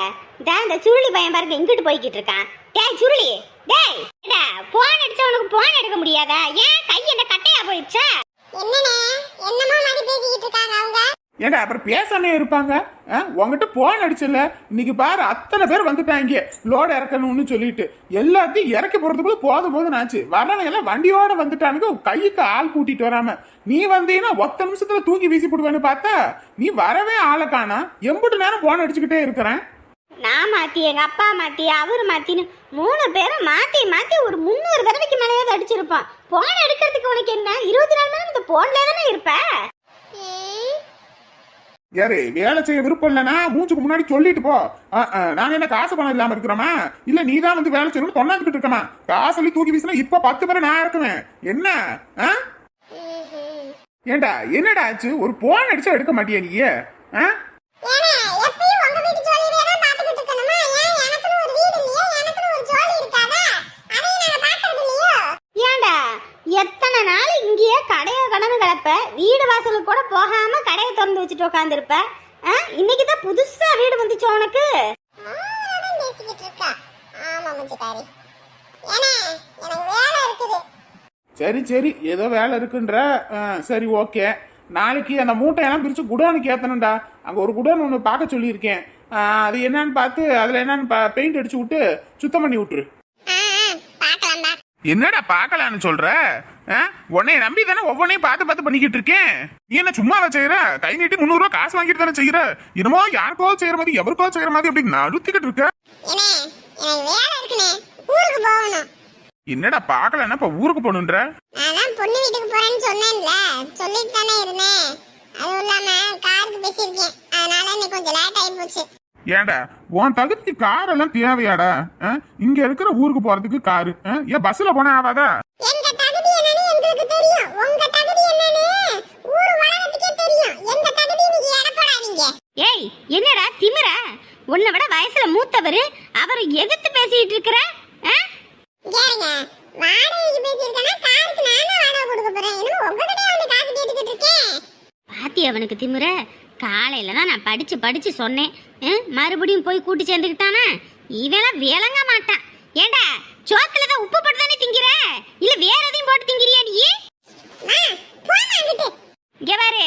டேய் இந்த சுருளி பையன் பாருங்க எங்கிட்டு போய்கிட்டு இருக்கான். டேய் சுருளி டேய் ஏடா போன் அடிச்சவனுக்கு போன் எடுக்க முடியாதா? ஏன் கை என்ன கட்டையா போயிடுச்சா? என்னண்ணே என்னமா மாதிரி பேசிக்கிட்டு இருக்காங்க அவங்க? ஏங்க அப்புறம் பேசாமே இருப்பாங்க? ஆ, உன்கிட்ட போன் அடிச்சல இன்னைக்கு பாரு அத்தனை பேர் வந்துட்டாங்க லோடு இறக்கணும்னு சொல்லிட்டு. எல்லாத்தையும் இறக்கி போறதுக்குள்ள போதும் போதும் ஆச்சு. வரவங்க எல்லாம் வண்டியோட வந்துட்டானுங்க. கைக்கு ஆள் கூட்டிட்டு வராம. நீ வந்தீங்கன்னா ஒத்த நிமிஷத்துல தூக்கி வீசி போடுவேன்னு பார்த்தா நீ வரவே ஆளை காணா. எம்புட்டு நேரம் போன் அடிச்சுக்கிட்டே இருக்கிறேன். நான் மாத்தி எங்க அப்பா மாத்தி அவர் மாத்தின்னு மூணு பேரும் மாத்தி மாத்தி ஒரு முந்நூறு தடவைக்கு மேலேயாவது அடிச்சிருப்பான். போன் எடுக்கிறதுக்கு உனக்கு என்ன? இருபத்தி நாலு மணி நேரம் இந்த போன்ல தானே இருப்ப? யாரு வேலை செய்ய விருப்பம் இல்லைன்னா மூச்சுக்கு முன்னாடி சொல்லிட்டு போ. நாங்க என்ன காசு பணம் இல்லாம இருக்கிறோமா? இல்ல நீ தான் வந்து வேலை செய்யணும்னு கொண்டாந்துட்டு இருக்கமா? காசு சொல்லி தூக்கி வீசினா இப்ப பத்து பேரை நான் இருக்குவேன் என்ன. ஏண்டா என்னடா ஆச்சு? ஒரு போன் அடிச்சா எடுக்க மாட்டியா நீ ஆ? ஏண்ணே, எப்பயும் உங்க வீட்டு ஜோலியவே தான் பார்த்துக்கிட்டு இருக்கணுமா? ஏன் எனக்குன்னு ஒரு வீடு இல்லையா? எனக்குன்னு ஒரு ஜோலி இருக்காதா? அதையும் நாங்க பார்க்கறது இல்லையோ? ஏன்டா எத்தனை நாள் இங்கேயே கடையை கடனு கிடப்ப வீடு வாசலுக்கு கூட போகாம கடையை திறந்து வச்சுட்டு உட்காந்துருப்ப இன்னைக்கு தான் புதுசா வீடு வந்துச்சு உனக்கு ஆமாதான் பேசிக்கிட்டு இருக்கா. ஆமா, முஞ்சுக்காரி. ஏண்ணே, எனக்கு வேலை இருக்குது. சரி சரி ஏதோ வேலை இருக்குன்ற சரி ஓகே நாளைக்கு அந்த மூட்டையெல்லாம் பிரிச்சு குடோனுக்கு ஏத்தணும்டா அங்க ஒரு குடோன் ஒன்று பார்க்க சொல்லியிருக்கேன் அது என்னன்னு பார்த்து அதுல என்னன்னு பெயிண்ட் அடிச்சு விட்டு சுத்தம் பண்ணி விட்டுரு. என்னடா பார்க்கலான்னு சொல்ற? ஆ? உன்னைய நம்பி தானே ஒவ்வொன்றையும் பார்த்து பார்த்து பண்ணிக்கிட்டு இருக்கேன். நீ என்ன சும்மாவா செய்யற கை நீட்டி முந்நூறு ரூபா காசு வாங்கிட்டு தானே செய்யற என்னமோ யாருக்கோ செய்யற மாதிரி எவருக்கோ செய்யற மாதிரி அப்படி நடுத்திக்கிட்டு இருக்க? ஏண்ணே, எனக்கு வேலை இருக்குண்ணே. ஊருக்கு போகணும். என்னடா பார்க்கலன்னா இப்ப ஊருக்கு போகணுன்ற? நான் தான் பொண்ணு வீட்டுக்கு போறேன்னு சொன்னேன்ல. சொல்லிட்டு தானே இருந்தேன். அதுவும் இல்லாம காருக்கு பேசியிருக்கேன். அதனால இன்னைக்கு கொஞ்சம் லேட் ஆகி போச்சு. ஏன்டா? உன் தகுதிக்கு கார் எல்லாம் தேவையாடா ஆ? இங்க இருக்கிற ஊருக்கு போறதுக்கு காரு ஆ? ஏன் பஸ்ல போனா ஆகாதா எங்க தகுதி என்னன்னு எங்களுக்கு தெரியும். உங்க தகுதி என்னன்னு ஊர் உலகத்துக்கே தெரியும். எங்க தகுதி நீங்க எடை போடாதீங்க ஏய் என்னடா திமிரா? உன்னை விட வயசுல மூத்தவர் அவர் எதிர்த்து பேசிட்டு இருக்கிற பாத்தி அவனுக்கு திமிர? காலையில தான் நான் படிச்சு படிச்சு சொன்னேன்? மறுபடியும் போய் கூட்டி சேர்ந்துக்கிட்டானா? இவெல்லாம் விளங்க மாட்டான் ஏண்டா சோத்துல தான் உப்பு போட்டு தானே திங்கிற? இல்ல வேற எதையும் போட்டு திங்கிறியா நீ. இங்க பாரு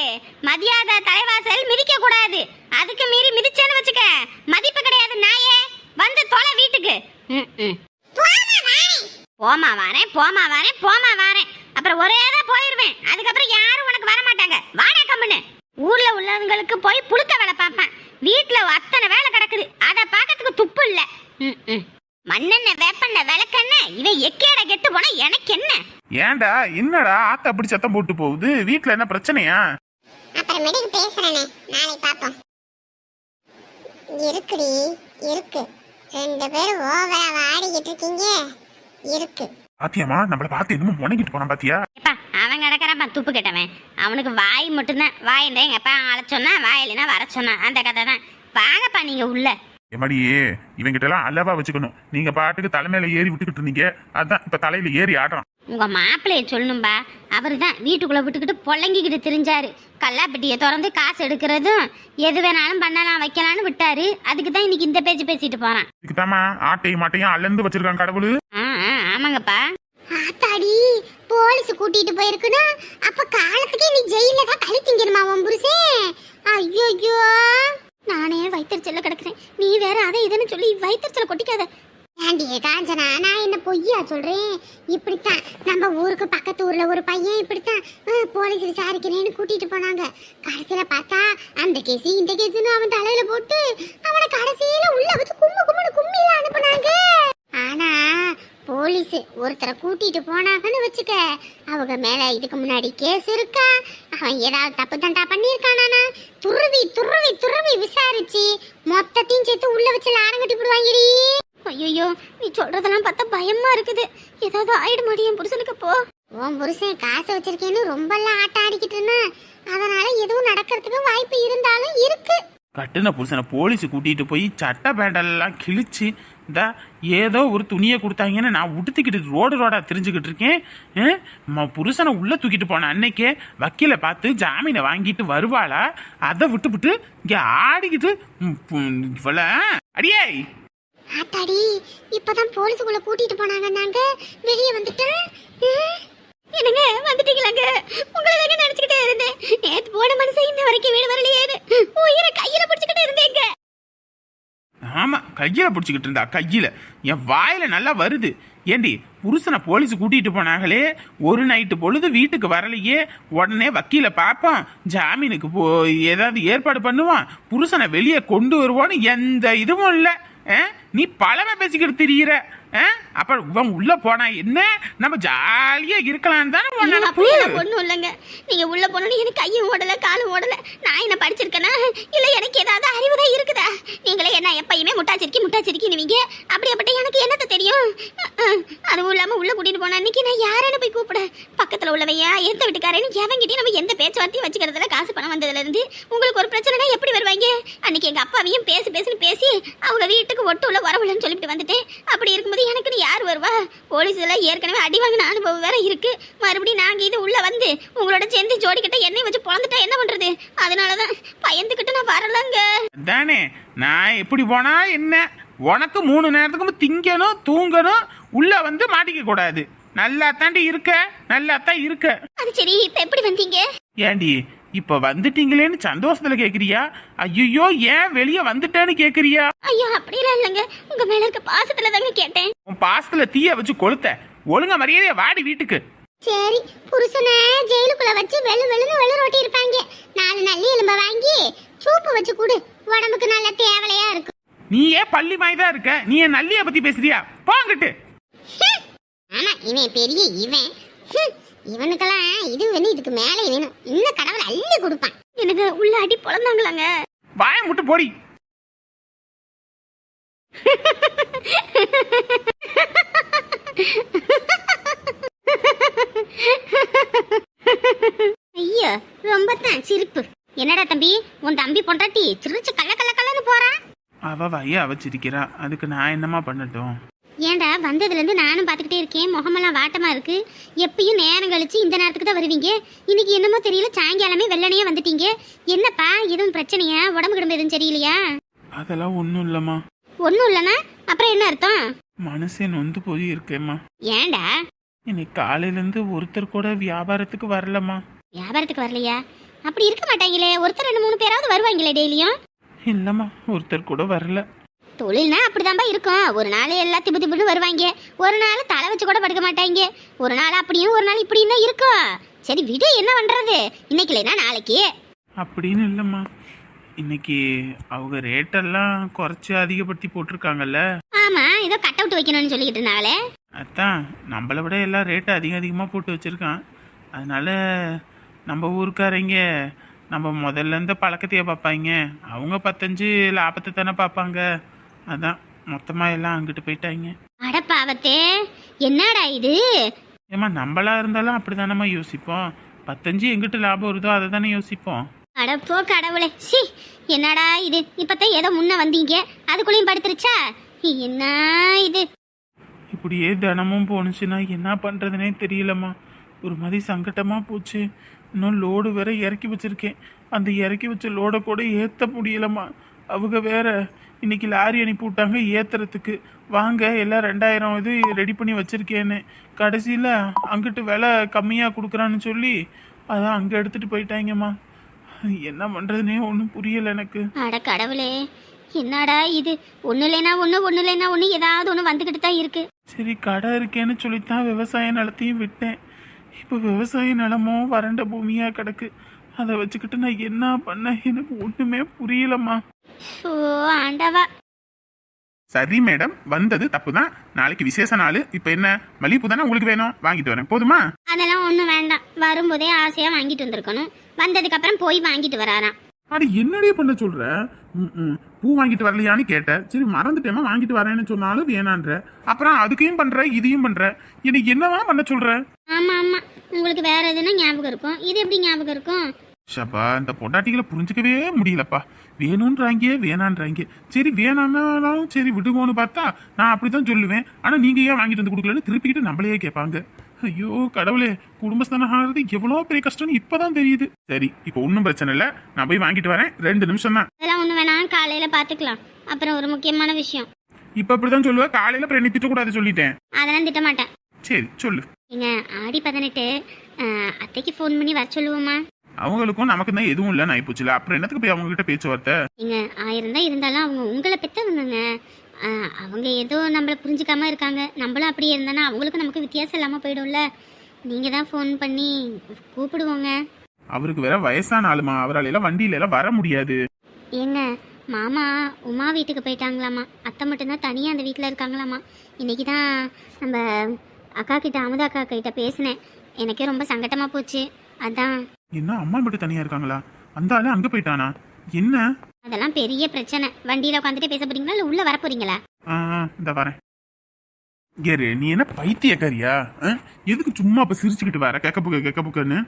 மதியாத தலைவாசல் மிதிக்க கூடாது. அதுக்கு மீறி மிதிச்சேன்னு வச்சுக்க. மதிப்பு கிடையாது நாயே. வந்து தொலை வீட்டுக்கு. போமா வரேன் போமா வரேன் போமா வரேன் அப்புறம் ஒரே தான் போயிருவேன் அதுக்கப்புறம் யாரும் உனக்கு வர மாட்டாங்க வாடா கம்முன்னு ஊர்ல உள்ளவங்களுக்கு போய் புழுக்க வேலை பார்ப்பேன் வீட்டுல அத்தனை வேலை கிடக்குது அதை பார்க்கறதுக்கு துப்பு இல்ல ம், ம். மண்ணெண்ணெய் வேப்பெண்ணெய் விளக்கெண்ணெய் இவன் எக்கேட கெட்டு போனா எனக்கு என்ன ஏன்டா என்னடா ஆத்த அப்படி சத்தம் போட்டு போகுது? வீட்ல என்ன பிரச்சனையா? அப்புறமேட்டுக்கு பேசுறேனே. நாளைக்கு பாப்போம். இருக்குடி இருக்கு. ரெண்டு பேரும் ஓவரா வாடிக்கிட்டு இருக்கீங்க. இருக்கு. பாத்தியாமா நம்மள பார்த்து என்னமோ முணங்கிட்டு போனான் பாத்தியா? எப்பா அவன் கிடக்குறான்ப்பா துப்பு கெட்டவன். அவனுக்கு வாய் மட்டும்தான். வாய் எங்க அப்பா அழ சொன்னா வாயிலனா வர சொன்னான் அந்த கதை தான் வாங்கப்பா நீங்க உள்ள. எமடியே இவங்கிட்ட எல்லாம் அளவா வச்சுக்கணும். நீங்க பாட்டுக்கு தலைமையில ஏறி விட்டுக்கிட்டு இருந்தீங்க. அதான் இப்ப தலையில ஏறி ஆடுறான். உங்க மாப்பிள்ளைய சொல்லணும்பா. அவர் தான் வீட்டுக்குள்ள விட்டுக்கிட்டு பொழங்கிக்கிட்டு திரிஞ்சாரு. கல்லாப்பெட்டியை திறந்து காசு எடுக்கிறதும் எது வேணாலும் பண்ணலாம் வைக்கலாம்னு விட்டாரு. அதுக்கு தான் இன்னைக்கு இந்த பேச்சு பேசிட்டு போறான். இதுக்குதாம்மா ஆட்டையும் மாட்டையும் அல்லந்து வச்சிருக்கான் கடவுள். ஆமாங்கப்பா. ஆத்தாடி போலீஸ் கூட்டிட்டு போயிருக்குன்னா அப்ப காலத்துக்கே நீ ஜெயில தான் கழி திங்கணுமா உன் புருஷன் ஐயோ நானே வயிற்றுச்சல்ல கிடக்குறேன் நீ வேற அதை இதுன்னு சொல்லி வயிற்றுச்சல கொட்டிக்காத ஏண்டியே காஞ்சனா நான் என்ன பொய்யா சொல்றேன் இப்படித்தான் நம்ம ஊருக்கு பக்கத்து ஊர்ல ஒரு பையன் இப்படித்தான் அஹ், போலீஸ் விசாரிக்கிறேன்னு கூட்டிட்டு போனாங்க கடைசியில பார்த்தா அந்த கேஸ் இந்த கேஸ்னு அவன் தலையில போட்டு அவனை கடைசியில உள்ள வச்சு கும்மு கும்முன்னு கும்மியில அனுப்புனாங்க ஆனா போலீஸ் ஒருத்தரை கூட்டிட்டு போனாங்கன்னு வச்சுக்க அவங்க மேல இதுக்கு முன்னாடி கேஸ் இருக்கா அவன் ஏதாவது தப்பு தண்டா பண்ணியிருக்கானா துருவி துருவி துருவி விசாரிச்சு. மொத்தத்தையும் சேர்த்து உள்ள வச்சு லாரம் கட்டி போடுவாங்கடி. ஐயோ நீ சொல்றதெல்லாம் பார்த்தா பயமா இருக்குது. ஏதாவது ஆயிடுமாடி என் புருஷனுக்கு போ. உன் புருஷன் காசு வச்சிருக்கேன்னு ரொம்பலாம் ஆட்டம் ஆடிக்கிட்டு இருந்தான் அதனால எதுவும் நடக்கிறதுக்கு வாய்ப்பு இருந்தாலும் இருக்கு. கட்டுன புருஷனை போலீஸ் கூட்டிட்டு போய் சட்டை பேண்டெல்லாம் கிழிச்சு இந்த ஏதோ ஒரு துணியை கொடுத்தாங்கன்னு நான் உடுத்திக்கிட்டு ரோடு ரோடாக தெரிஞ்சுக்கிட்டு இருக்கேன். ம- புருஷனை உள்ளே தூக்கிட்டு போன அன்னைக்கே வக்கீலை பார்த்து ஜாமீனை வாங்கிட்டு வருவாளா? அதை விட்டுவிட்டு இங்கே ஆடிக்கிட்டு இவ்வளோ அடியே! ஆத்தாடி இப்பதான் போலீஸுக்குள்ள கூட்டிட்டு போனாங்க நாங்க வெளியே வந்துட்டேன். என்னங்க வந்துட்டீங்களாங்க? உங்களை தாங்க நினைச்சுக்கிட்டே இருந்தேன் நேத்து போன மனுஷன் இன்ன வரைக்கும் வீடு வரலையேன்னு உயிரை கையில பிடிச்சுக்கிட்டு இருந்தேங்க ஆமா கையில் பிடிச்சிக்கிட்டு இருந்தா கையில். என் வாயில் நல்லா வருது. ஏண்டி புருஷனை போலீஸ் கூட்டிகிட்டு போனாங்களே ஒரு நைட்டு பொழுது வீட்டுக்கு வரலையே உடனே வக்கீல பார்ப்போம் ஜாமீனுக்கு போ ஏதாவது ஏற்பாடு பண்ணுவான் புருஷனை வெளியே கொண்டு வருவோன்னு எந்த இதுவும் இல்லை. நீ பழமை பேசிக்கிட்டு திரியிற. அப்ப இவன் உள்ள போனா என்ன? நம்ம ஜாலியா இருக்கலாம் தானே ஒண்ணும் இல்லைங்க. நீங்க உள்ள போனோன்னு எனக்கு கையும் ஓடல காலும் ஓடல. நான் என்ன படிச்சிருக்கேனா? இல்ல எனக்கு ஏதாவது அறிவு தான் இருக்குதா? நீங்களே என்ன எப்பயுமே முட்டாச்சிருக்கி முட்டாச்சிருக்கினுவீங்க அப்படியாப்பட்ட எனக்கு என்னத்த தெரியும்? அதுவும் இல்லாம உள்ள கூட்டிட்டு போன அன்னைக்கு நான் யாரன்னு போய் கூப்பிட பக்கத்துல உள்ளவையா எந்த வீட்டுக்காரன்னு எவங்கிட்டயும் நம்ம எந்த பேச்சுவார்த்தையும் வச்சுக்கிறதுல காசு பணம் வந்ததுல இருந்து உங்களுக்கு ஒரு பிரச்சனைனா எப்படி வருவாங்க? அன்னைக்கு எங்க அப்பாவையும் பேசி பேசுன்னு பேசி அவங்க வீட்டுக்கு ஒட்டு உள்ள வரவில்லைன்னு சொல்லிட்டு வந்துட்டேன். அப்படி இருக்கும்போது எனக்குன்னு யார் வருவா? போலீஸ்ல ஏற்கனவே அடி வாங்கின அனுபவம் வேற இருக்கு. மறுபடியும் நாங்க இது உள்ள வந்து உங்களோட சேர்ந்து ஜோடிக்கிட்ட எண்ணெய் வச்சு பொழந்துட்டா என்ன பண்றது? அதனாலதான் பயந்துக்கிட்டு நான் வரலங்க. தானே நான் எப்படி போனா என்ன? உனக்கு மூணு நேரத்துக்கும் திங்கணும் தூங்கணும் உள்ள வந்து மாட்டிக்க கூடாது. நல்லா தாண்டி இருக்க நல்லா தான் இருக்க. அது சரி இப்ப எப்படி வந்தீங்க? ஏண்டி இப்ப வந்துட்டீங்களேன்னு சந்தோஷத்துல கேக்குறியா? ஐயோ ஏன் வெளியே வந்துட்டேன்னு கேக்குறியா? ஐயோ அப்படிலாம் இல்லைங்க. உங்க மேல இருக்க பாசத்துல தாங்க கேட்டேன். உன் பாசத்துல தீய வச்சு கொளுத்த. ஒழுங்கா மரியாதையா வாடி வீட்டுக்கு. சரி புருஷனை ஜெயிலுக்குள்ள வச்சு வெள்ளு வெள்ளுன்னு வெள்ளு ரொட்டி இருப்பாங்க நாலு நல்லி எலும்ப வாங்கி சூப்பு வச்சு கொடு. உடம்புக்கு நல்ல தேவலையா இருக்கும் நீ ஏன் பள்ளி மாய்தான் இருக்க? நீ என் நல்லிய பத்தி பேசுறியா? போங்கிட்டு ஆமா இவன் பெரிய இவன். இவனுக்கெல்லாம் இது வேணும் இதுக்கு மேலே வேணும். இன்னும் கடவுள் அள்ளி கொடுப்பான். எனக்கு உள்ள அடி பொழந்தாங்களாங்க வாய முட்டு போடி. ஐயோ ரொம்ப தான் சிரிப்பு. என்னடா தம்பி உன் தம்பி பொண்டாட்டி சிரிச்சு கள்ள கள்ள கல்லன்னு போறான் அவ வைய அவ சிரிக்கிறா. அதுக்கு நான் என்னமா பண்ணட்டும்? ஏன்டா வந்ததுல இருந்து நானும் பாத்துக்கிட்டே இருக்கேன். முகமெல்லாம் வாட்டமா இருக்கு. எப்பயும் நேரம் கழிச்சு இந்த நேரத்துக்கு தான் வருவீங்க. இன்னைக்கு என்னமோ தெரியல சாயங்காலமே வெள்ளனையே வந்துட்டீங்க. என்னப்பா எதுவும் பிரச்சனையா? உடம்பு கிடம்பு எதுவும் சரியில்லையா? அதெல்லாம் ஒன்றும் இல்லைம்மா. ஒன்றும் இல்லைன்னா? அப்புறம் என்ன அர்த்தம்? மனசே நொந்து போய் இருக்கேம்மா. ஏன்டா இன்னைக்கு காலையிலேருந்து ஒருத்தர் கூட வியாபாரத்துக்கு வரலம்மா. வியாபாரத்துக்கு வரலையா? அப்படி இருக்க மாட்டாங்களே. ஒருத்தர் ரெண்டு மூணு பேராவது வருவாங்களே டெய்லியும்? இல்லைம்மா ஒருத்தர் கூட வரல. தொழில்னா அப்படிதான்பா இருக்கும். ஒரு நாள் எல்லாம் திபு திபுன்னு வருவாங்க. ஒரு நாள் தலை வச்சு கூட படுக்க மாட்டாங்க. ஒரு நாள் அப்படியும் ஒரு நாள் இப்படியும் தான் இருக்கும். சரி விடு என்ன பண்றது? இன்னைக்கு இல்லைன்னா நாளைக்கு. அப்படின்னு இல்லைம்மா. இன்னைக்கு அவங்க ரேட்டெல்லாம் குறைச்சி அதிகப்படுத்தி போட்டிருக்காங்கல்ல. ஆமா ஏதோ கட் அவுட் வைக்கணும்னு சொல்லிக்கிட்டு இருந்தாங்களே அதான் நம்மளை விட எல்லாம் ரேட்டு அதிகம் அதிகமாக போட்டு வச்சுருக்கான். அதனால நம்ம ஊருக்காரங்க நம்ம முதல்ல இருந்த பழக்கத்தையே பார்ப்பாங்க. அவங்க பத்தஞ்சு லாபத்தை தானே பார்ப்பாங்க. அதான் மொத்தமாக எல்லாம் அங்கிட்டு போயிட்டாங்க அட பாவத்தே என்னடா இது? ஏம்மா நம்மளா இருந்தாலும் அப்படி தானம்மா யோசிப்போம். பத்தஞ்சு எங்கிட்டு லாபம் வருதோ அதை தானே யோசிப்போம். அட போ கடவுளே சி என்னடா இது? இப்பதான் ஏதோ முன்ன வந்தீங்க. அதுக்குள்ளேயும் படுத்துருச்சா? என்ன இது? இப்படியே தினமும் போணுச்சுன்னா என்ன பண்ணுறதுனே தெரியலம்மா. ஒரு மாதிரி சங்கட்டமாக போச்சு. இன்னும் லோடு வேற இறக்கி வச்சிருக்கேன். அந்த இறக்கி வச்ச லோடை கூட ஏற்ற முடியலம்மா. அவங்க வேற இன்னைக்கு லாரி அனுப்பி விட்டாங்க ஏத்துறதுக்கு. வாங்க எல்லாம் ரெண்டாயிரம் இது ரெடி பண்ணி வச்சிருக்கேன்னு. கடைசியில் அங்கிட்டு விலை கம்மியாக கொடுக்குறான்னு சொல்லி அதான் அங்கே எடுத்துகிட்டு போயிட்டாங்கம்மா. என்ன பண்ணுறதுனே ஒன்றும் புரியலை எனக்கு. அட கடவுளே என்னடா இது? ஒண்ணு இல்லைனா ஒண்ணு ஒண்ணு இல்லைனா ஒண்ணு ஏதாவது ஒண்ணு வந்துகிட்டு தான் இருக்கு. சரி கடை இருக்கேன்னு சொல்லித்தான் விவசாய நிலத்தையும் விட்டேன். இப்போ விவசாய நிலமும் வறண்ட பூமியா கிடக்கு. அதை வச்சுக்கிட்டு நான் என்ன பண்ண எனக்கு ஒண்ணுமே புரியலம்மா. ஆண்டவா. சரி மேடம். வந்தது தப்பு தான் நாளைக்கு விசேஷ நாள். இப்போ என்ன? மல்லிகைப்பூ தானே உங்களுக்கு வேணும்? வாங்கிட்டு வரேன். போதுமா? அதெல்லாம் ஒன்றும் வேண்டாம். வரும்போதே ஆசையா வாங்கிட்டு வந்திருக்கணும். வந்ததுக்கு அப்புறம் போய் வாங்கிட்டு வராராம். அட என்னடே பண்ண சொல்ற. பூ வாங்கிட்டு வரலையான்னு கேட்டேன் சரி மறந்துட்டேமா வாங்கிட்டு வரேன்னு சொன்னாலும் வேணான்ற. அப்புறம் அதுக்கையும் பண்ற இதையும் பண்ற. எனக்கு என்னவா பண்ண சொல்ற? ஆமா ஆமா. உங்களுக்கு வேற எதுனா ஞாபகம் இருக்கும்? இது எப்படி ஞாபகம் இருக்கும்? ஷப்பா இந்த பொண்டாட்டிகளை புரிஞ்சுக்கவே முடியலப்பா. வேணுன்றாங்க வேணான்றாங்க. சரி வேணான்னாலும் சரி விடுவோன்னு பார்த்தா நான் அப்படிதான் சொல்லுவேன். ஆனா நீங்க ஏன் வாங்கிட்டு வந்து கொடுக்கலன்னு திருப்பிக்கிட்டு நம்மளையே கேட்பாங்க. ஐயோ கடவுளே குடும்பஸ்தானம் ஆகிறது எவ்வளோ பெரிய கஷ்டம்னு இப்பதான் தெரியுது. சரி இப்போ ஒன்றும் பிரச்சனை இல்லை. நான் போய் வாங்கிட்டு வரேன். ரெண்டு நிமிஷம் தான். அதெல்லாம் ஒண்ணு வேணாம். காலையில பாத்துக்கலாம். அப்புறம் ஒரு முக்கியமான விஷயம். இப்போ அப்படிதான் சொல்லுவேன் காலையில அப்புறம் என்ன திட்டக்கூடாது சொல்லிட்டேன். அதெல்லாம் திட்ட மாட்டேன் சரி சொல்லு. ஏங்க ஆடி பதினெட்டு அத்தைக்கு ஃபோன் பண்ணி வர சொல்லுவோமா? அவங்களுக்கும் நமக்கு தான் எதுவும் இல்லைன்னு ஆயிப்போச்சுல. அப்புறம் என்னத்துக்கு போய் அவங்க கிட்ட பேச்சுவார்த்தை? ஏங்க ஆயிரம் தான் இருந்தாலும் அவங்க உங்களை பெற்றவங்கங்க அஹ், அவங்க ஏதோ நம்மளை புரிஞ்சுக்காம இருக்காங்க. நம்மளும் அப்படியே இருந்தானா அவங்களுக்கும் நமக்கு வித்தியாசம் இல்லாமல் போயிடும்ல. நீங்கள் தான் ஃபோன் பண்ணி கூப்பிடுவோங்க. அவருக்கு வேற வயசான ஆளுமா? அவரால் எல்லாம் வண்டியில எல்லாம் வர முடியாது. ஏங்க மாமா உமா வீட்டுக்கு போயிட்டாங்களாமா? அத்தை மட்டும்தான் தனியாக அந்த வீட்டில் இருக்காங்களாமா? இன்னைக்கு தான் நம்ம அக்கா கிட்ட அமுதா அக்கா கிட்ட பேசினேன். எனக்கே ரொம்ப சங்கட்டமாக போச்சு. அதான். என்ன அம்மா மட்டும் தனியா இருக்காங்களா? அந்த ஆளு அங்க போயிட்டானா? என்ன? அதெல்லாம் பெரிய பிரச்சனை. வண்டியில் உட்காந்துட்டு பேச போறீங்களா? இல்லை உள்ளே வர போறீங்களா? ஆ இந்த வரேன். கேரு நீ என்ன பைத்தியக்காரியா? ஆ? எதுக்கு சும்மா இப்ப சிரிச்சுக்கிட்டு வர? கெக்க புக்க கெக்க புக்கன்னு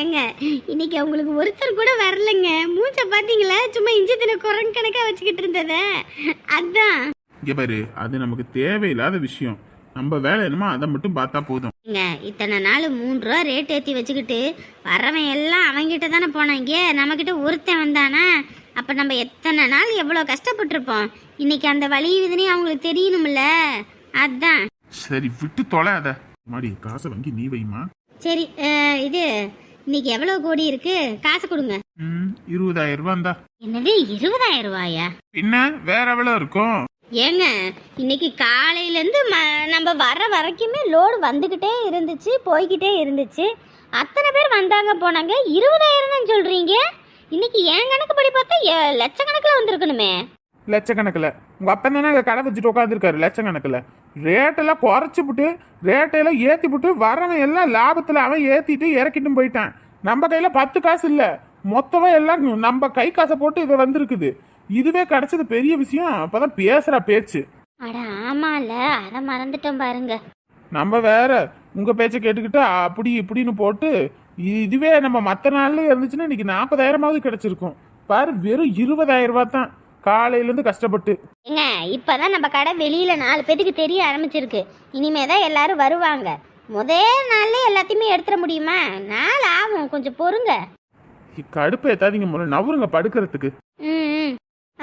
ஏங்க இன்னைக்கு அவங்களுக்கு ஒருத்தர் கூட வரலங்க. மூச்ச பாத்தீங்களா? சும்மா இஞ்சி தின குரங்கு கணக்கா வச்சுக்கிட்டு இருந்தத. அதான். இங்க பாரு அது நமக்கு தேவையில்லாத விஷயம். நம்ம வேலை என்னமோ அதை மட்டும் பார்த்தா போதும். ஏங்க இத்தனை நாள் மூணு ரூபா ரேட் ஏற்றி வச்சுக்கிட்டு வரவன் எல்லாம் அவங்கிட்ட தானே போனாங்க நம்மக்கிட்ட ஒருத்தன் வந்தானா? அப்போ நம்ம எத்தனை நாள் எவ்வளோ கஷ்டப்பட்டிருப்போம்? இன்னைக்கு அந்த வழி இதுனே அவங்களுக்கு தெரியணும்ல. அதான். சரி விட்டு தொலை அத. மாடி காசை வாங்கி நீ வைமா சரி அஹ், இது இன்னைக்கு எவ்வளோ கோடி இருக்கு? காசு கொடுங்க. ம் இருபதாயிரம் ரூபாய் என்னது இருபதாயிரம் ரூபாயா? பின்ன வேற எவ்வளவு இருக்கும்? ஏங்க இன்னைக்கு காலையிலேருந்து ம நம்ம வர வரைக்குமே லோடு வந்துக்கிட்டே இருந்துச்சு போய்கிட்டே இருந்துச்சு. அத்தனை பேர் வந்தாங்க போனாங்க. இருபதாயிரம் தான் சொல்கிறீங்க இன்னைக்கு என் கணக்குப்படி பார்த்தா எ- லட்சக்கணக்கில் வந்திருக்கணுமே. லட்சக்கணக்கில். உங்கள் அப்பா தானே கடை வச்சுட்டு உட்காந்துருக்காரு லட்சக்கணக்கில். ரேட்டெல்லாம் குறைச்சி விட்டு ரேட்டையெல்லாம் ஏற்றி விட்டு வரவன் எல்லாம் லாபத்தில் அவன் ஏற்றிட்டு இறக்கிட்டும் போயிட்டான். நம்ம கையில் பத்து காசு இல்லை. மொத்தமாக எல்லாம் நம்ம கை காசை போட்டு இது வந்திருக்குது. இதுவே கிடைச்சது பெரிய விஷயம். அப்பதான் பேசுறா பேச்சு. அட ஆமால. அதை மறந்துட்டோம் பாருங்க. நம்ம வேற உங்க பேச்சை கேட்டுக்கிட்டு அப்படி இப்படின்னு போட்டு இதுவே நம்ம மற்ற நாள்ல இருந்துச்சுன்னா இன்னைக்கு நாற்பதாயிரமாவது கிடைச்சிருக்கும். பாரு வெறும் இருபதாயிரம் ரூபாய் தான் காலையிலேருந்து கஷ்டப்பட்டு. ஏங்க இப்பதான் நம்ம கடை வெளியில நாலு பேத்துக்கு தெரிய ஆரம்பிச்சிருக்கு. இனிமே தான் எல்லாரும் வருவாங்க. முதல் நாள்ல எல்லாத்தையுமே எடுத்துட முடியுமா? நாள் ஆகும். கொஞ்சம் பொறுங்க. கடுப்பு ஏத்தாதீங்க முதல்ல நவருங்க படுக்கிறதுக்கு. ம்.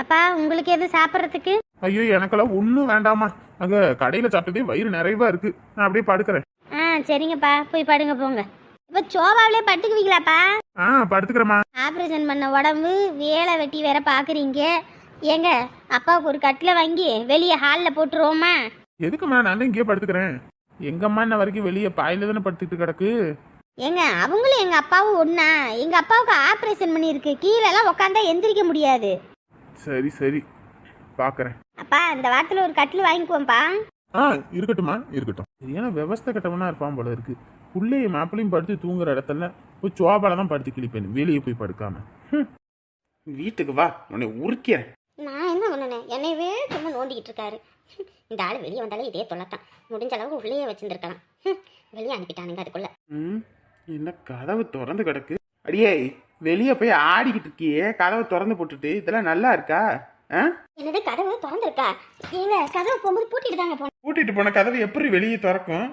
அப்பா உங்களுக்கு எது சாப்பிட்றதுக்கு? ஐயோ எனக்கெல்லாம் ஒன்றும் வேண்டாமா அங்க கடையில சாப்பிட்டதே வயிறு நிறைவா இருக்கு. நான் அப்படியே படுக்கிறேன். ஆ சரிங்கப்பா. போய் படுங்க போங்க. இப்போ சோபாவிலே படுத்துக்குவீங்களாப்பா? ஆ படுத்துக்கிறேம்மா. ஆப்ரேஷன் பண்ண உடம்பு வேலை வெட்டி வேற பார்க்குறீங்க ஏங்க அப்பாவுக்கு ஒரு கட்டில் வாங்கி வெளியே ஹாலில் போட்டுருவோமா? எதுக்கும்மா நான் தான் இங்கேயே படுத்துக்கிறேன். எங்கம்மா இன்ன வரைக்கும் வெளியே பாயில தானே படுத்துக்கிட்டு கிடக்கு? ஏங்க அவங்களும் எங்கள் அப்பாவும் ஒன்றா எங்கள் அப்பாவுக்கு ஆப்ரேஷன் பண்ணியிருக்கு. கீழெல்லாம் உட்காந்தா எந்திரிக்க முடியாது. சரி சரி. பார்க்கறேன் அப்பா இந்த வாரத்தில் ஒரு கட்டில் வாங்கிக்குவோம்ப்பா. ஆ இருக்கட்டும்மா இருக்கட்டும். சரியான விவஸ்தை கட்டவனா இருப்பான் போல இருக்கு. புள்ளைய மாப்பிளையும் படுத்து தூங்குற இடத்துல போய் சோபால தான் படுத்து கிழிப்பேன். வெளியே போய் படுக்காம. ஹம். வீட்டுக்கு வா உன்னை உரிக்கிறேன் நான் என்ன பண்ணனேன் என்னையவே சும்மா நோண்டிக்கிட்டு இருக்காரு. இந்த ஆள் வெளியே வந்தாலே இதே தொல்லத்தான். முடிஞ்ச அளவுக்கு உள்ளேயே வச்சுருந்துருக்கலாம். வெளியே அனுப்பிட்டானுங்க அதுக்குள்ள. ம். என்ன கதவு திறந்து கிடக்கு. அடியே. வெளியே போய் ஆடிக்கிட்டு இருக்கியே கதவை திறந்து போட்டுட்டு இதெல்லாம் நல்லா இருக்கா? என்னது கதவு திறந்துருக்கா? ஏங்க கதவு போகும்போது பூட்டிட்டு தாங்க போனேன் பூட்டிட்டு போன கதவு எப்படி வெளியே திறக்கும்?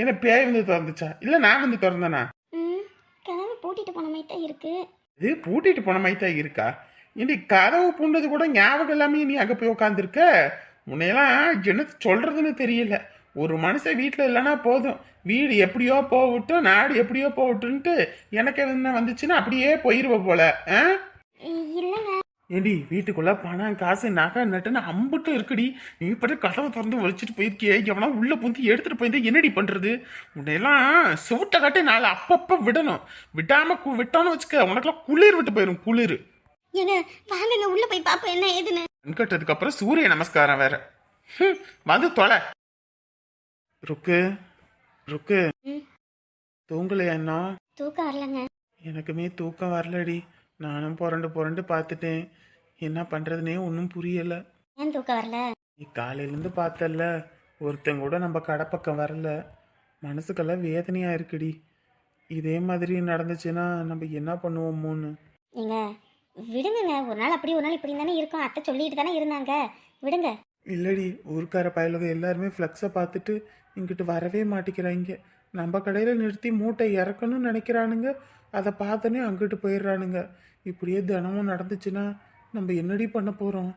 என்ன பேய் வந்து திறந்துச்சா? இல்லை நான் வந்து திறந்தேனா? ம் கதவு பூட்டிட்டு போன மாதிரி தான் இருக்கு. இது பூட்டிட்டு போன மாதிரி தான் இருக்கா? இனி கதவு பூண்டது கூட ஞாபகம் இல்லாம நீ அங்கே போய் உட்காந்துருக்க உன்னையெல்லாம் என்ன சொல்றதுன்னு தெரியல. ஒரு மனுஷன் வீட்டில் இல்லைன்னா போதும். வீடு எப்படியோ போகட்டும் நாடு எப்படியோ போகட்டுன்ட்டு எனக்கு என்ன வந்துச்சுன்னா அப்படியே போயிருவ போல. ஆ? ஏண்டி வீட்டுக்குள்ள பணம் காசு நகை நட்டுன்னு அம்புட்டும் இருக்குடி. நீ இப்படி கதவை திறந்து ஒழிச்சிட்டு போயிருக்கியே. எவனா உள்ள புந்தி எடுத்துட்டு போயிருந்தா என்னடி பண்றது? உன்னையெல்லாம் சுவிட்ட காட்டி நாலு அப்பப்ப விடணும். விடாம விட்டோன்னு வச்சுக்க உனக்கெல்லாம் குளிர் விட்டு போயிரும் குளிர். ஏங்க வாங்கங்க உள்ள போய் பாப்போம் என்ன ஏதுன்னு. கட்டதுக்கு அப்புறம் சூரிய நமஸ்காரம் வேற. வந்து தொலை. ருக்கு ருக்கு. ம். தூங்கலையா என்ன தூக்கம் வரலங்க. எனக்குமே தூக்கம் வரலடி. நானும் புரண்டு புரண்டு பார்த்துட்டேன். என்ன பண்றதுனே ஒன்றும் புரியல. ஏன் தூக்கம் வரல? நீ காலையிலேருந்து பார்த்தல்ல. ஒருத்தன் கூட நம்ம கடை பக்கம் வரல. மனசுக்கெல்லாம் வேதனையா இருக்குடி. இதே மாதிரி நடந்துச்சுன்னா நம்ம என்ன பண்ணுவோமோன்னு. ஏங்க விடுங்கங்க ஒரு நாள் அப்படி ஒரு நாள் இப்படி தானே இருக்கும். அத்தை சொல்லிட்டு தானே இருந்தாங்க. விடுங்க. இல்லடி ஊர்க்கார பயலுக எல்லாருமே ஃப்ளக்ஸை பார்த்துட்டு இங்கிட்டு வரவே மாட்டேங்கிறாங்க நம்ம கடையில் நிறுத்தி மூட்டை இறக்கணும்னு நினைக்கிறானுங்க. அதை பார்த்தோன்னே அங்கிட்டு போயிடுறானுங்க. இப்படியே தினமும் நடந்துச்சுன்னா நம்ம என்னடி பண்ண போகிறோம்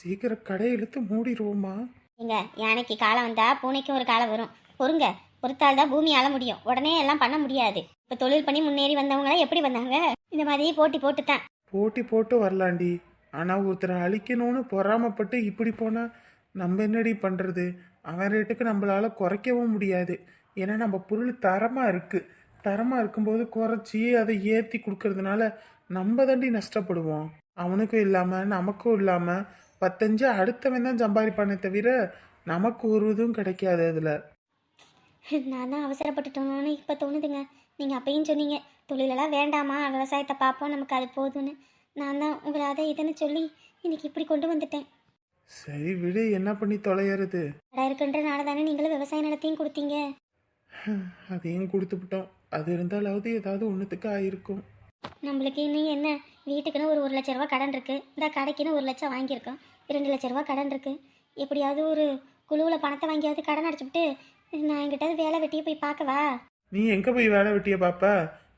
சீக்கிரம் கடை இழுத்து மூடிடுவோமா? எங்க யானைக்கு காலம் வந்தா பூனைக்கும் ஒரு காலம் வரும். பொறுங்க பொறுத்தால் தான் பூமி ஆள முடியும். உடனே எல்லாம் பண்ண முடியாது. இப்போ தொழில் பண்ணி முன்னேறி வந்தவங்களாம் எப்படி வந்தாங்க? இந்த மாதிரி போட்டி போட்டு தான் போட்டி போட்டு வரலாண்டி. ஆனால் ஒருத்தரை அழிக்கணும்னு பொறாமப்பட்டு இப்படி போனால் நம்ம என்னடி பண்ணுறது அவன் ரேட்டுக்கு நம்மளால் குறைக்கவும் முடியாது. ஏன்னா நம்ம பொருள் தரமாக இருக்குது தரமாக இருக்கும்போது குறைச்சி அதை ஏற்றி கொடுக்கறதுனால நம்ம தாண்டி நஷ்டப்படுவோம். அவனுக்கும் இல்லாமல் நமக்கும் இல்லாமல் பத்தஞ்சு அடுத்தவன் தான் சம்பாதிப்பானே தவிர நமக்கு ஒரு இதுவும் கிடைக்காது அதில். நான் தான் அவசரப்பட்டுட்டோம்னு இப்போ தோணுதுங்க. நீங்கள் அப்பயும் சொன்னீங்க தொழிலெல்லாம் வேண்டாமா? விவசாயத்தை பார்ப்போம் நமக்கு அது போதும்னு. நான் தான் உங்களை அதை இதுன்னு சொல்லி இன்னைக்கு இப்படி கொண்டு வந்துட்டேன். சரி விடு என்ன பண்ணி தொலையறது? கடை இருக்குன்றனால தானே நீங்களும் விவசாய நிலத்தையும் கொடுத்தீங்க. அதையும் கொடுத்துவிட்டோம் அது இருந்தாலாவது ஏதாவது ஒன்றுத்துக்கு ஆயிருக்கும். நம்மளுக்கு இன்னும் என்ன? வீட்டுக்குன்னு ஒரு ஒரு லட்ச ரூபா கடன் இருக்கு. இந்த கடைக்குன்னு ஒரு லட்சம் வாங்கியிருக்கோம். ரெண்டு லட்ச ரூபா கடன் இருக்கு. எப்படியாவது ஒரு குழுவில் பணத்தை வாங்கியாவது கடன் அடைச்சிவிட்டு நான் எங்கிட்ட வேலை வெட்டியே போய் பார்க்கவா நீ எங்கே போய் வேலை வெட்டிய பாப்ப?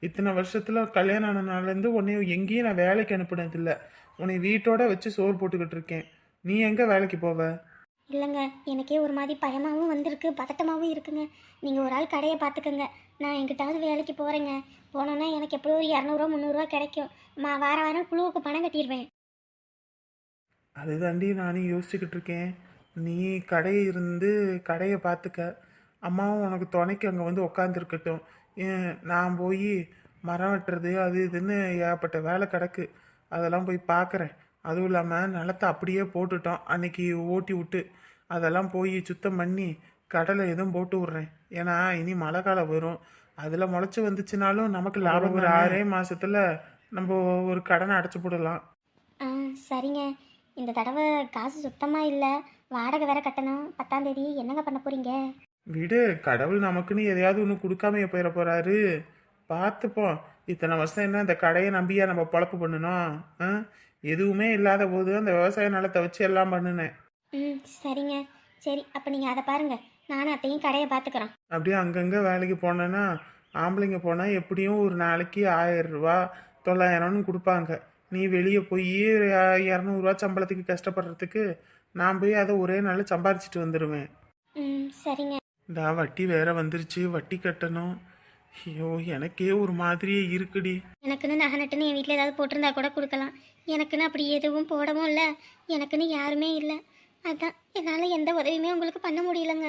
இத்தனை வருஷத்தில் கல்யாணம் ஆன நாள்லேருந்து உன்னை எங்கேயும் நான் வேலைக்கு அனுப்புனதில்லை. உன்னை வீட்டோட வச்சு சோறு போட்டுக்கிட்டு இருக்கேன். நீ எங்கே வேலைக்கு போவ? இல்லைங்க எனக்கே ஒரு மாதிரி பயமாகவும் வந்திருக்கு பதட்டமாகவும் இருக்குங்க. நீங்கள் ஒரு ஆள் கடையை பார்த்துக்கோங்க. நான் எங்கிட்டாவது வேலைக்கு போகிறேங்க போனோன்னா எனக்கு எப்படியும் ஒரு இரநூறுவா முந்நூறுரூவா கிடைக்கும். மா வாரம் வாரம் குழுவுக்கு பணம் கட்டிடுவேன் அதுதாண்டி நானும் யோசிச்சுக்கிட்டு இருக்கேன். நீ கடையை இருந்து கடையை பார்த்துக்க. அம்மாவும் உனக்கு துணைக்கு அங்கே வந்து உக்காந்துருக்கட்டும். நான் போய் மரம் வெட்டுறது அது இதுன்னு ஏகப்பட்ட வேலை கிடக்கு. அதெல்லாம் போய் பார்க்குறேன். அதுவும் இல்லாமல் நிலத்தை அப்படியே போட்டுட்டோம். அன்னைக்கு ஓட்டி விட்டு அதெல்லாம் போய் சுத்தம் பண்ணி கடலை எதுவும் போட்டு விட்றேன். ஏன்னா இனி மழை காலம் வரும். அதில் முளைச்சி வந்துச்சுனாலும் நமக்கு லாபம். ஒரு ஆறே மாசத்துல நம்ம ஒரு கடனை அடைச்சி போடலாம். ஆ சரிங்க. இந்த தடவை காசு சுத்தமாக இல்லை. வாடகை வேற கட்டணும். பத்தாம் தேதி என்னங்க பண்ண போகிறீங்க விடு கடவுள் நமக்குன்னு எதையாவது ஒன்று கொடுக்காமைய போயிட போறாரு. பார்த்துப்போம். இத்தனை வருஷம் என்ன இந்த கடையை நம்பியா நம்ம பொழப்பு பண்ணணும்? எதுவுமே இல்லாத போது அந்த விவசாய நிலத்தை வச்சு எல்லாம் பண்ணினேன். ம் சரிங்க. சரி அப்போ நீங்கள் அதை பாருங்கள் நானும் அத்தையும் கடையை பார்த்துக்குறோம் அப்படியே அங்கங்கே வேலைக்கு போனேன்னா ஆம்பளைங்க போனால் எப்படியும் ஒரு நாளைக்கு ஆயிரம் ரூபா தொள்ளாயிரம்னு கொடுப்பாங்க. நீ வெளியே போய் இரநூறுவா சம்பளத்துக்கு கஷ்டப்படுறதுக்கு நான் போய் அதை ஒரே நாளில் சம்பாரிச்சிட்டு வந்துடுவேன் ம் சரிங்க. இந்த வட்டி வேற வந்துருச்சு. வட்டி கட்டணும். ஐயோ எனக்கே ஒரு மாதிரியே இருக்குடி. எனக்குன்னு நகை நட்டுன்னு என் வீட்டில் ஏதாவது போட்டிருந்தா கூட கொடுக்கலாம். எனக்குன்னு அப்படி எதுவும் போடவும் இல்லை. எனக்குன்னு யாருமே இல்லை. அதான் என்னால் எந்த உதவியுமே உங்களுக்கு பண்ண முடியலங்க.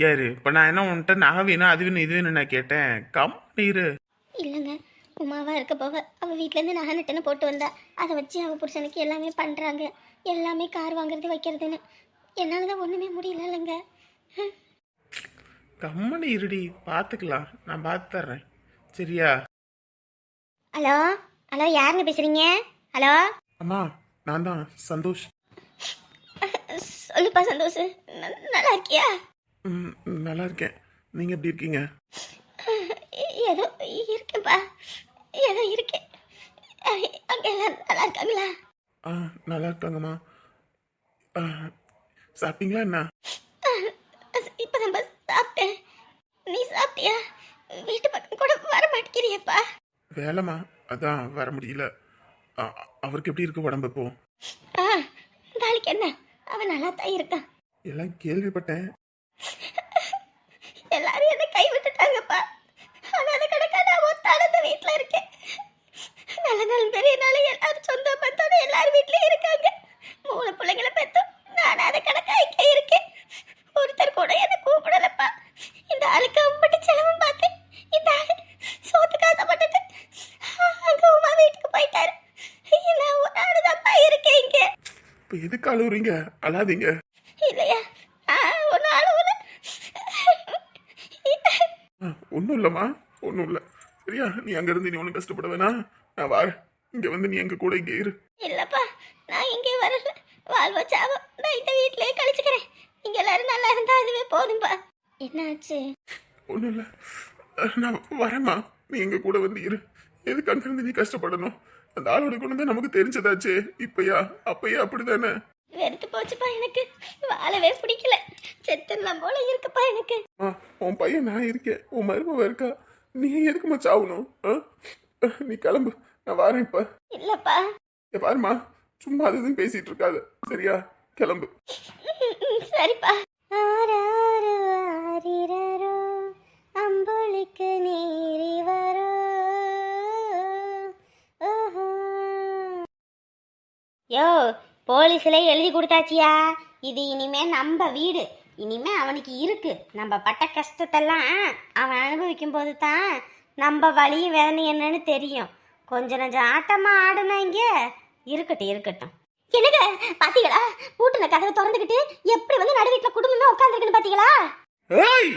கேரு இப்போ நான் என்ன உன்கிட்ட நகை வேணும் அது வேணும் இது வேணும் நான் கேட்டேன். கம் நீரு இல்லைங்க. உமாவா இருக்க போக அவள் வீட்டிலேருந்து நகை நட்டுன்னு போட்டு வந்தா அதை வச்சு அவள் புருஷனுக்கு எல்லாமே பண்ணுறாங்க எல்லாமே கார் வாங்குறது வைக்கிறதுன்னு. என்னால் தான் ஒன்றுமே முடியல இல்லைங்க கம்மனு இருடி பார்த்துக்கலாம் நான் பார்த்து தர்றேன். சரியா? ஹலோ? ஹலோ யாருங்க பேசுகிறீங்க ஹலோ? அம்மா நான் தான் சந்தோஷ். சொல்லுப்பா சந்தோஷ். நல்லா இருக்கியா? ம், நல்லா இருக்கேன். நீங்கள் எப்படி இருக்கீங்க? ஏதோ இருக்கேன்ப்பா. ஏதோ இருக்கேன். அங்கே எல்லாம் நல்லா இருக்காங்களா? ஆ நல்லா இருக்காங்கம்மா. ஆ, சாப்பிட்டீங்களா என்ன? இப்போ நம்ம சாப்பிட்டேன். நீ சாப்பிட்டியா? வீட்டு பக்கம் கூட வர மாட்டேங்கிறியப்பா வேலைம்மா அதான் வர முடியல. அவருக்கு எப்படி இருக்கு உடம்பு இப்போ? நாளைக்கு என்ன? அவன் நல்லா தான் இருக்கான். எல்லாம் கேள்விப்பட்டேன். எல்லாரும் என்னை கை விட்டுட்டாங்கப்பா ஆனால் அது கிடக்க நான் ஒத்தான இந்த வீட்டில் இருக்கேன். நல்ல நாள் பெரிய நாள் எல்லாரும் சொந்த பந்தோட எல்லாரும் வீட்லயும் இருக்காங்க. மூணு பிள்ளைங்களை பெற்றோம் நான் அதை கிடக்க இங்கே இருக்கேன். ஒருத்தர் கூட என்னை கூப்பிடலப்பா. இந்த ஆளுக்கு அம்பட்டு செலவும் பார்த்தேன். இந்த ஆளு சோத்துக்கு ஆசைப்பட்டுட்டு அங்க உமா வீட்டுக்கு போயிட்டாரு. நான் ஒரு ஆளு தான்ப்பா இருக்கேன் இங்கே. இப்போ எதுக்கு அழுவுறீங்க? அழாதீங்க. இல்லையா? ஒன்றும் அழுவுல. ஒன்றும் இல்லைம்மா. ஒன்றும் இல்லை. சரியா? நீ அங்கேருந்து நீ ஒன்றும் கஷ்டப்பட வேணாம். நான் வரேன். இங்கே வந்து நீ எங்கள் கூட இங்கே இரு. இல்லப்பா நான் இங்கே வரல. வாழ்வோ சாவோ நான் இந்த வீட்டிலேயே கழிச்சுக்கிறேன். நீங்க எல்லாரும் நல்லா இருந்தா அதுவே போதும்பா. என்னாச்சு? ஒன்றும் இல்லை நான் வரேம்மா. நீ எங்கள் கூட வந்து இரு. எதுக்கு அங்கேருந்து நீ கஷ்டப்படணும்? அந்த ஆளோட குணம் நமக்கு தெரிஞ்சதாச்சே. இப்பயா? அப்பயா அப்படிதானே? வெறுத்து போச்சுப்பா எனக்கு. வாழவே பிடிக்கல. செத்துடலாம் போல இருக்குப்பா எனக்கு. ஆ, உன் பையன் நான் இருக்கேன். உன் மருமவ இருக்கா? நீ எதுக்குமா சாவணும்? ஆ? நீ கிளம்பு. நான் வரேன் இப்ப. இல்லப்பா. இங்க சும்மா அது இதுன்னு பேசிட்டு இருக்காத. சரியா? கிளம்பு. சரிப்பா. ஆராரோ நீரி வரோ. யோ போலீஸ்ல எழுதி கொடுத்தாச்சியா? இது இனிமே நம்ம வீடு. இனிமே அவனுக்கு இருக்கு. நம்ம பட்ட கஷ்டத்தெல்லாம் அவன் அனுபவிக்கும் போது தான் நம்ம வழியும் வேதனை என்னன்னு தெரியும். கொஞ்சம் நஞ்சம் ஆட்டமா ஆடுனாங்க இருக்கட்டும் இருக்கட்டும். என்னங்க பாத்தீங்களா? பூட்டின கதவை திறந்துக்கிட்டு எப்படி வந்து நடு வீட்டுல குடும்பமே உட்காந்துருக்குன்னு பாத்தீங்களா? ஏய்!